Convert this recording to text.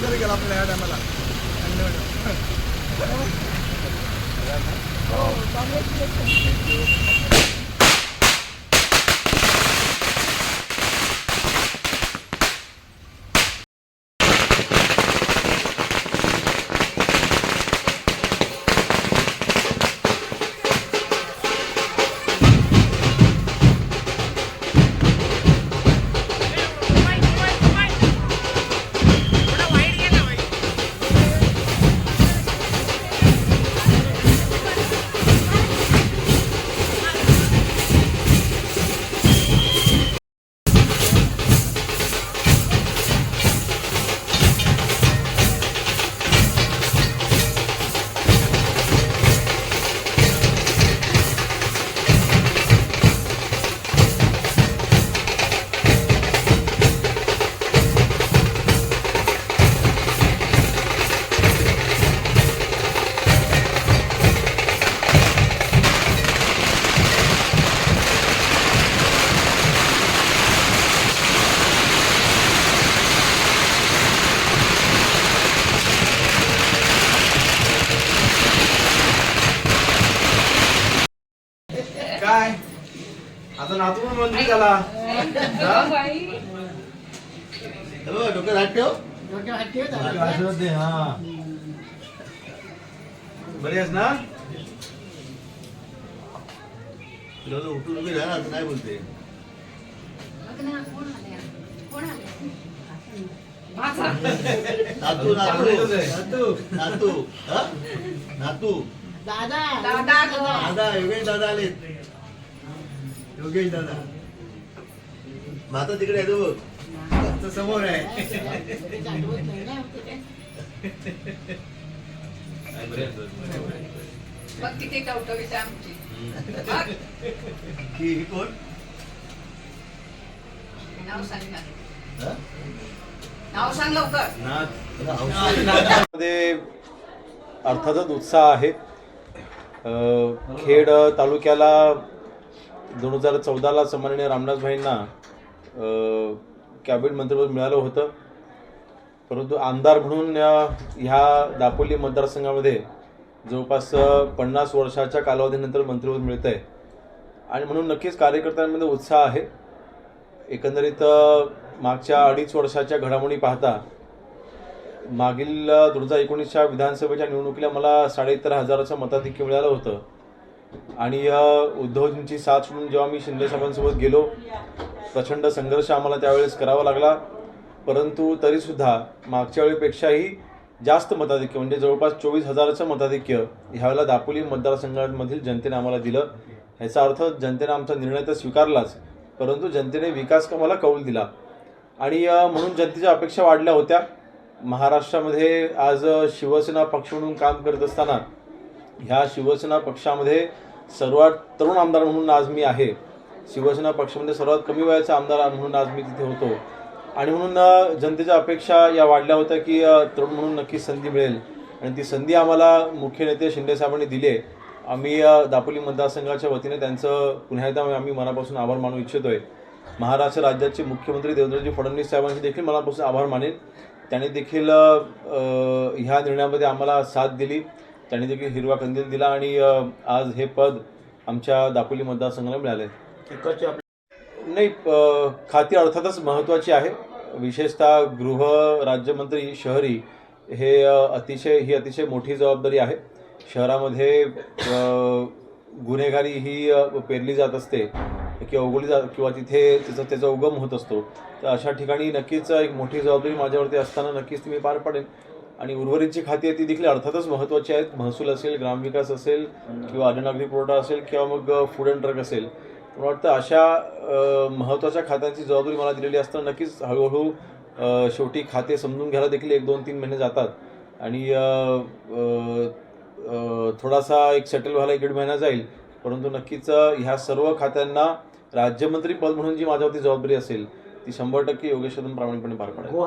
तरी गेला आपल्या या टायमाला धन्यवाद हो चांगलं काय? आता नातू पण मंत्री झाला डोक्यात हात ठेव. माझी आशीर्वाद दे, हा बरी आहेस ना? तुला तर उठून उभी राहा आता काय बोलते. नातू नातू. नातू. नातू हा? नातू. दादा. दादा योगेश दादा आलेत. योगेश दादा. भाता तिकडे येतो बघ समोर आहे. बघ किती टवटवीत आहे आमची. बघ, ही ही कोण? नाव सांग ना. हा? नाव सांग लवकर. मध्ये अर्थातच उत्साह आहे. अ, खेड तालुक्याला दोन हजार चौदाला सन्माननीय रामदास भाईंना कॅबिनेट मंत्रिपद मिळालं होतं. परंतु आमदार म्हणून ह्या दापोली मतदारसंघामध्ये जवळपास पन्नास वर्षाच्या कालावधीनंतर मंत्रिपद मिळतं आहे आणि म्हणून नक्कीच कार्यकर्त्यांमध्ये उत्साह आहे. एकंदरीत मागच्या अडीच वर्षाच्या घडामोडी पाहता मागील दोन हजार एकोणीसच्या विधानसभेच्या निवडणुकीला मला साडेतेरा हजाराचं मताधिक्य मिळालं होतं. आणि या उद्धवजींची साथ सोडून जेव्हा मी शिंदे साहेबांसोबत गेलो प्रचंड संघर्ष आम्हाला त्यावेळेस करावा लागला. परंतु तरीसुद्धा मागच्या वेळेपेक्षाही जास्त मताधिक्य म्हणजे जवळपास चोवीस हजाराचं मताधिक्य ह्यावेळेला दापोली मतदारसंघामधील जनतेने आम्हाला दिलं. ह्याचा अर्थ जनतेने आमचा निर्णय तर स्वीकारलाच परंतु जनतेने विकास कामाला कौल दिला. आणि म्हणून जनतेच्या अपेक्षा वाढल्या होत्या. महाराष्ट्रामध्ये आज शिवसेना पक्ष म्हणून काम करत असताना ह्या शिवसेना पक्षामध्ये सर्वात तरुण आमदार म्हणून आज मी आहे. शिवसेना पक्षामध्ये सर्वात कमी वयाचा आमदार म्हणून आज मी तिथे होतो. आणि म्हणून जनतेच्या अपेक्षा या वाढल्या होत्या की तरुण म्हणून नक्कीच संधी मिळेल. आणि ती संधी आम्हाला मुख्य नेते शिंदे साहेबांनी दिली आहे. आम्ही दापोली मतदारसंघाच्या वतीने त्यांचं पुन्हा एकदा आम्ही मनापासून आभार मानू इच्छितोय. महाराष्ट्र राज्याचे मुख्यमंत्री देवेंद्रजी फडणवीस साहेबांचे देखील मनापासून आभार मानेन. त्यांनी देखील ह्या निर्णयामध्ये आम्हाला साथ दिली. त्यांनी देखील हिरवा कंदील दिला आणि आज हे पद आमच्या दापोली मतदारसंघाला मिळाले नाही खाती अर्थातच महत्त्वाची आहे. विशेषतः गृह राज्यमंत्री शहरी हे अतिशय ही अतिशय मोठी जबाबदारी आहे. शहरामध्ये गुन्हेगारी ही पेरली जात असते किंवा उगवली जात किंवा तिथे त्याचा त्याचा उगम होत असतो. तर अशा ठिकाणी नक्कीच एक मोठी जबाबदारी माझ्यावरती असताना नक्कीच ती मी पार पाडेन. आणि उर्वरित जी खाती आहेत ती देखील अर्थातच महत्त्वाची आहेत. महसूल असेल ग्रामविकास असेल किंवा अन्ननागरी पुरवठा असेल किंवा मग फूड अँड ड्रग असेल. मला वाटतं अशा महत्त्वाच्या खात्यांची जबाबदारी मला दिलेली असताना नक्कीच हळूहळू शेवटी खाते समजून घ्यायला देखील एक दोन तीन महिने जातात. आणि थोडासा एक सेटल व्हायला एक दीड महिना जाईल. परंतु नक्कीच ह्या सर्व खात्यांना राज्यमंत्री पद म्हणून जी माझ्यावरती जबाबदारी असेल ती शंभर टक्के योगेश प्रामाणिकपणे पार पाडेल.